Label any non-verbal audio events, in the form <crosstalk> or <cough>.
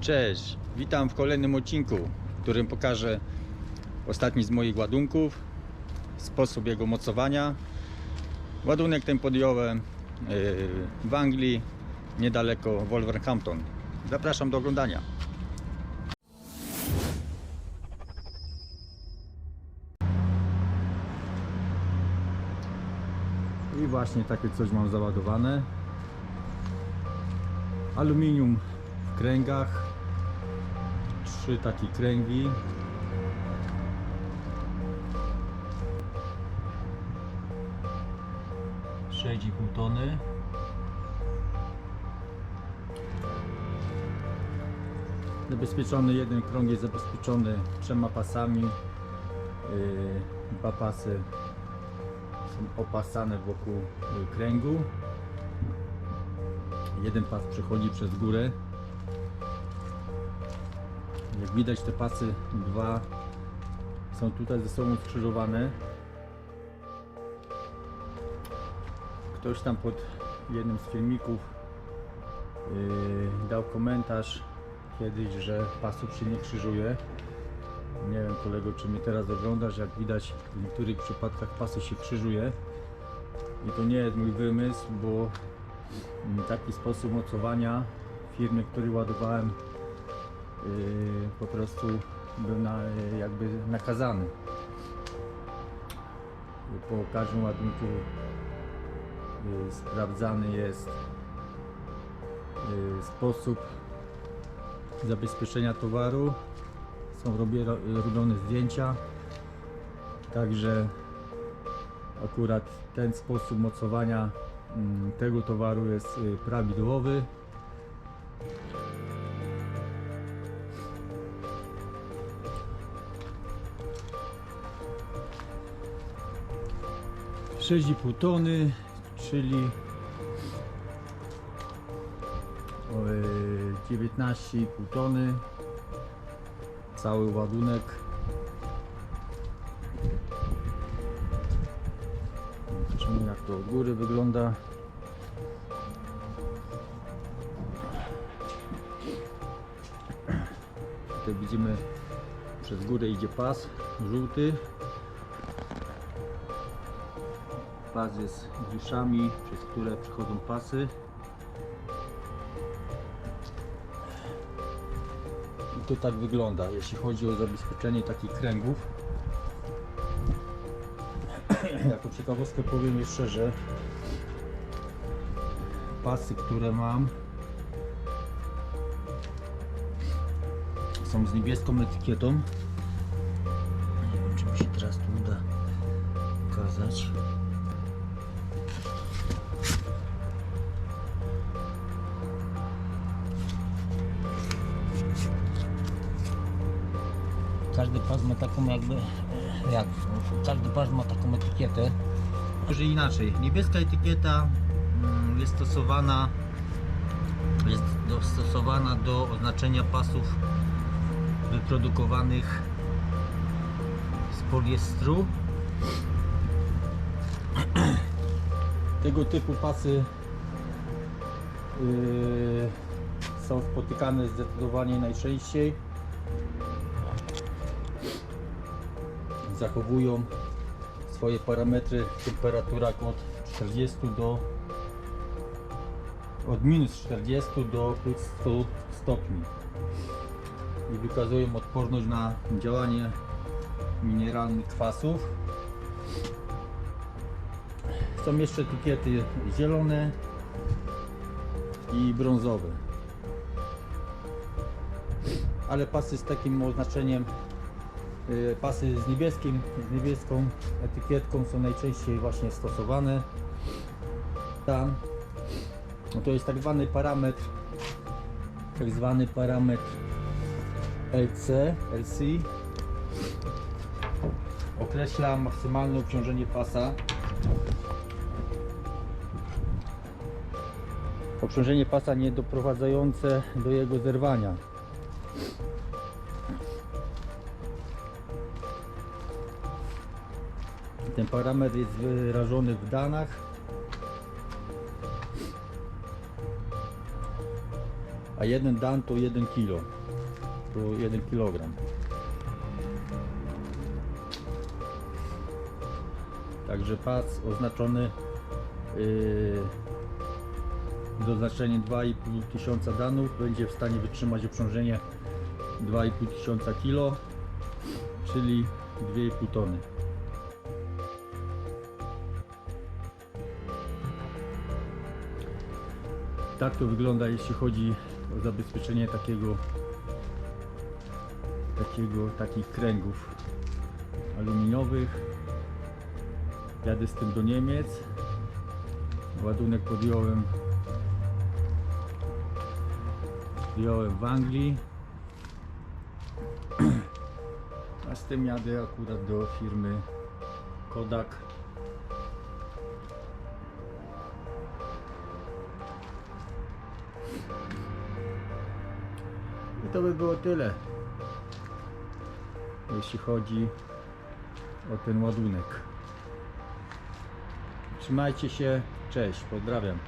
Cześć, witam w kolejnym odcinku, w którym pokażę ostatni z moich ładunków, sposób jego mocowania. Ładunek ten podjąłem yy, w Anglii, niedaleko Wolverhampton. Zapraszam do oglądania. I właśnie takie coś mam załadowane. Aluminium w kręgach. Trzy takie kręgi. Sześć i pół tony. Zabezpieczony jeden krąg jest zabezpieczony trzema pasami. Yy, Dwa pasy są opasane wokół y, kręgu. Jeden pas przechodzi przez górę. Jak widać te pasy dwa są tutaj ze sobą skrzyżowane. Ktoś tam pod jednym z filmików yy, dał komentarz kiedyś, że pasów się nie krzyżuje. Nie wiem kolego, czy mnie teraz oglądasz, jak widać w niektórych przypadkach pasy się krzyżuje. I to nie jest mój wymysł, bo taki sposób mocowania w firmie, który ładowałem po prostu był na, yy, jakby nakazany. Po każdym ładunku yy, sprawdzany jest sposób zabezpieczenia towaru. Są robione zdjęcia. Także akurat ten sposób mocowania mm, tego towaru jest y, prawidłowy Sześć i pół tony, czyli o, y, 19,5 tony cały ładunek. Zobaczymy jak to od góry wygląda. Tutaj widzimy przez górę idzie pas żółty pas jest wiszami przez które przechodzą pasy I to tak wygląda, jeśli chodzi o zabezpieczenie takich kręgów. <clears throat> jako ciekawostkę powiem jeszcze, że pasy, które mam są z niebieską etykietą. Nie wiem, czy mi się teraz tu uda pokazać. Każdy pas ma taką jakby, e, jak, każdy pas ma taką etykietę. Może inaczej, niebieska etykieta mm, jest stosowana jest dostosowana do oznaczenia pasów wyprodukowanych z poliestru. <clears throat> Tego typu pasy yy, są spotykane zdecydowanie najczęściej. Zachowują swoje parametry w temperaturach od 40 do od minus 40 do plus 100 stopni. I wykazują odporność na działanie mineralnych kwasów. Są jeszcze etykiety zielone i brązowe. Ale pasy z takim oznaczeniem Pasy z niebieskim, z niebieską etykietką są najczęściej właśnie stosowane. Tam. No to jest tak zwany parametr tak zwany parametr LC, LC określa maksymalne obciążenie pasa. Obciążenie pasa nie doprowadzające do jego zerwania Ten parametr jest wyrażony w danach. a jeden dan to 1 kilo. To 1 kilogram. Także pas oznaczony yy, z oznaczeniem 2,5 tysiąca danów będzie w stanie wytrzymać obciążenie 2,5 tysiąca kilo, czyli 2,5 tony. Tak to wygląda jeśli chodzi o zabezpieczenie takiego takiego takich kręgów aluminiowych. Jadę z tym do Niemiec. Ładunek podjąłem podjąłem w Anglii. <clears throat> A z tym jadę akurat do firmy Kodak. I to by było tyle. Jeśli chodzi o ten ładunek. Trzymajcie się, cześć, pozdrawiam.